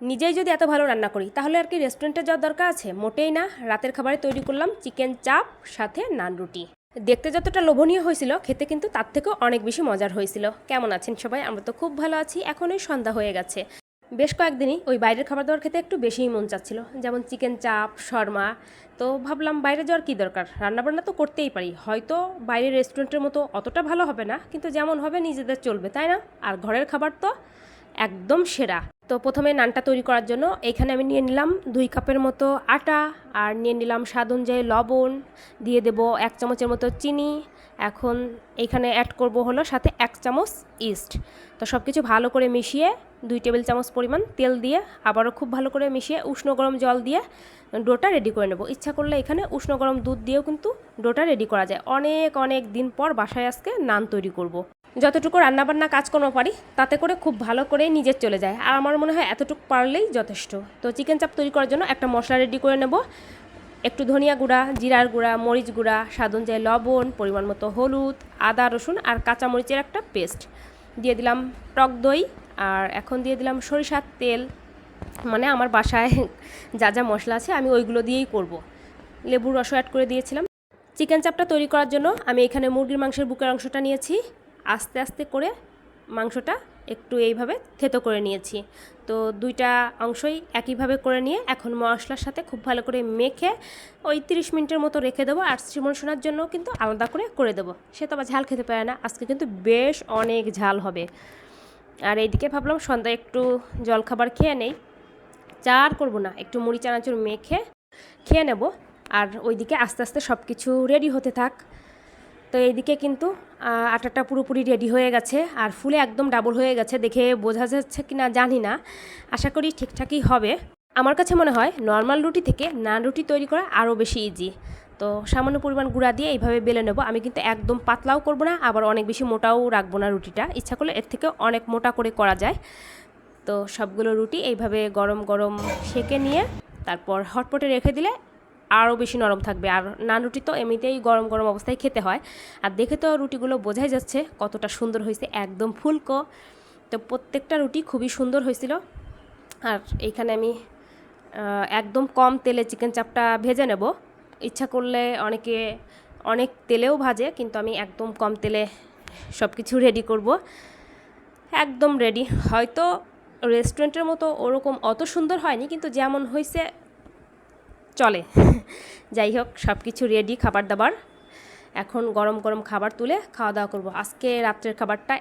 নিজেই যদি এত ভালো রান্না করি, তাহলে আর কি রেস্টুরেন্টে যাওয়ার দরকার আছে? মোটেই না। রাতের খাবারে তৈরি করলাম চিকেন চাপ সাথে নান রুটি। দেখতে যতটা লোভনীয় হয়েছিল, খেতে কিন্তু তার থেকেও অনেক বেশি মজার হয়েছিল। কেমন আছেন সবাই? আমরা তো খুব ভালো আছি। এখনই সন্ধ্যা হয়ে গেছে। বেশ কয়েকদিনই ওই বাইরের খাবার দাবার খেতে একটু বেশিই মন চাচ্ছিল। যেমন চিকেন চাপ শর্মা। তো ভাবলাম বাইরে যাওয়ার কী দরকার? রান্নাবান্না তো করতেই পারি। হয়তো বাইরের রেস্টুরেন্টের মতো অতটা ভালো হবে না, কিন্তু যেমন হবে নিজেদের চলবে, তাই না? আর ঘরের খাবার তো একদম সেরা। তো প্রথমে নানটা তৈরি করার জন্য এখানে আমি নিয়ে নিলাম দুই কাপের মতো আটা আর নিয়ে নিলাম স্বাদ অনুযায়ী লবণ। দিয়ে দেব এক চামচের মতো চিনি। এখন এখানে অ্যাড করব হলো সাথে এক চামচ ইস্ট তো সব কিছু ভালো করে মিশিয়ে দুই টেবিল চামচ পরিমাণ তেল দিয়ে আবারও খুব ভালো করে মিশিয়ে উষ্ণ গরম জল দিয়ে ডোটা রেডি করে নেব। ইচ্ছা করলে এখানে উষ্ণ গরম দুধ দিয়েও কিন্তু ডোটা রেডি করা যায়। অনেক অনেক দিন পর বাসায় আজকে নান তৈরি করব। যতটুকু রান্নাবান্না কাজকর্ম পারি, তাতে করে খুব ভালো করে নিজের চলে যায়। আর আমার মনে হয় এতটুকু পারলেই যথেষ্ট। তো চিকেন চাপ তৈরি করার জন্য একটা মশলা রেডি করে নেব। একটু ধনিয়া গুঁড়া, জিরার গুঁড়া, মরিচ গুঁড়া, স্বাদ অনুযায়ী লবণ, পরিমাণ মতো হলুদ, আদা, রসুন আর কাঁচা মরিচের একটা পেস্ট দিয়ে দিলাম টক দই আর এখন দিয়ে দিলাম সরিষার তেল। মানে আমার বাসায় যা যা মশলা আছে আমি ওইগুলো দিয়েই করব। লেবুর রসও অ্যাড করে দিয়েছিলাম। চিকেন চাপটা তৈরি করার জন্য আমি এখানে মুরগির মাংসের বুকের অংশটা নিয়েছি। আস্তে আস্তে করে মাংসটা একটু এইভাবে থেতো করে নিয়েছি। তো দুইটা অংশই একইভাবে করে নিয়ে এখন মশলার সাথে খুব ভালো করে মেখে ওই তিরিশ মিনিটের মতো রেখে দেবো আর শ্রীমন শোনার জন্য কিন্তু আলাদা করে করে দেবো। সে তো আবার ঝাল খেতে পারে না, আজকে কিন্তু বেশ অনেক ঝাল হবে। আর এইদিকে ভাবলাম সন্ধ্যায় একটু জলখাবার খেয়ে নেই, চা আর করব না, একটু মুড়ি, চানাচুর মেখে খেয়ে নেব। আর ওইদিকে আস্তে আস্তে সব কিছু রেডি হতে থাক। তো এইদিকে কিন্তু আটাটা পুরোপুরি রেডি হয়ে গেছে আর ফুলে একদম ডাবল হয়ে গেছে, দেখে বোঝা যাচ্ছে কি না জানি না। আশা করি ঠিকঠাকই হবে। আমার কাছে মনে হয় নর্মাল রুটি থেকে নান রুটি তৈরি করা আরও বেশি ইজি তো সামান্য পরিমাণ গুঁড়া দিয়ে এইভাবে বেলে নেব। আমি কিন্তু একদম পাতলাও করব না, আবার অনেক বেশি মোটাও রাখব না রুটিটা। ইচ্ছা করলে এর থেকে অনেক মোটা করে করা যায়। তো সবগুলো রুটি এইভাবে গরম গরম সেকে নিয়ে তারপর হটপটে রেখে দিলে আরও বেশি নরম থাকবে। আর নান রুটি তো এমনিতেই গরম গরম অবস্থায় খেতে হয়। আর দেখে তো রুটিগুলো বোঝাই যাচ্ছে কতটা সুন্দর হয়েছে। একদম ফুলকো। তো প্রত্যেকটা রুটি খুবই সুন্দর হয়েছিল। আর এইখানে আমি একদম কম তেলে চিকেন চাপটা ভেজে নেব। ইচ্ছা করলে অনেকে, অনেক তেলেও ভাজে, কিন্তু আমি একদম কম তেলে সব কিছু রেডি করব। একদম রেডি হয়তো রেস্টুরেন্টের মতো ওরকম অত সুন্দর হয়নি, কিন্তু যেমন হয়েছে চলে। যাই হোক সব কিছু রেডি খাবার দাবার এখন গরম গরম খাবার তুলে খাওয়া দাওয়া করব। আজকে রাত্রের খাবারটা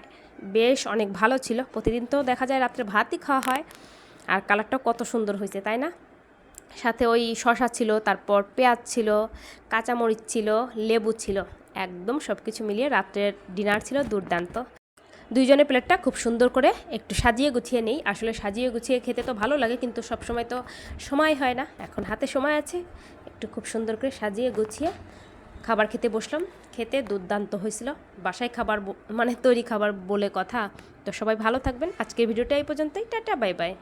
বেশ অনেক ভালো ছিল। প্রতিদিন তো দেখা যায় রাত্রে ভাতই খাওয়া হয়। আর কালারটাও কত সুন্দর হয়েছে, তাই না? সাথে ওই শশা ছিল, তারপর পেঁয়াজ ছিল, কাঁচামরিচ ছিল, লেবু ছিল। একদম সব কিছু মিলিয়ে রাত্রের ডিনার ছিল দুর্দান্ত। দুইজনের প্লেটটা খুব সুন্দর করে একটু সাজিয়ে গুছিয়ে নেই। আসলে সাজিয়ে গুছিয়ে খেতে তো ভালো লাগে, কিন্তু সব সময় তো সময় হয় না। এখন হাতে সময় আছে, একটু খুব সুন্দর করে সাজিয়ে গুছিয়ে খাবার খেতে বসলাম। খেতে দুর্দান্ত হয়েছিল। বাসায় খাবার মানে তৈরি খাবার বলে কথা। তো সবাই ভালো থাকবেন। আজকের ভিডিওটা এই পর্যন্তই। Tata, bye bye.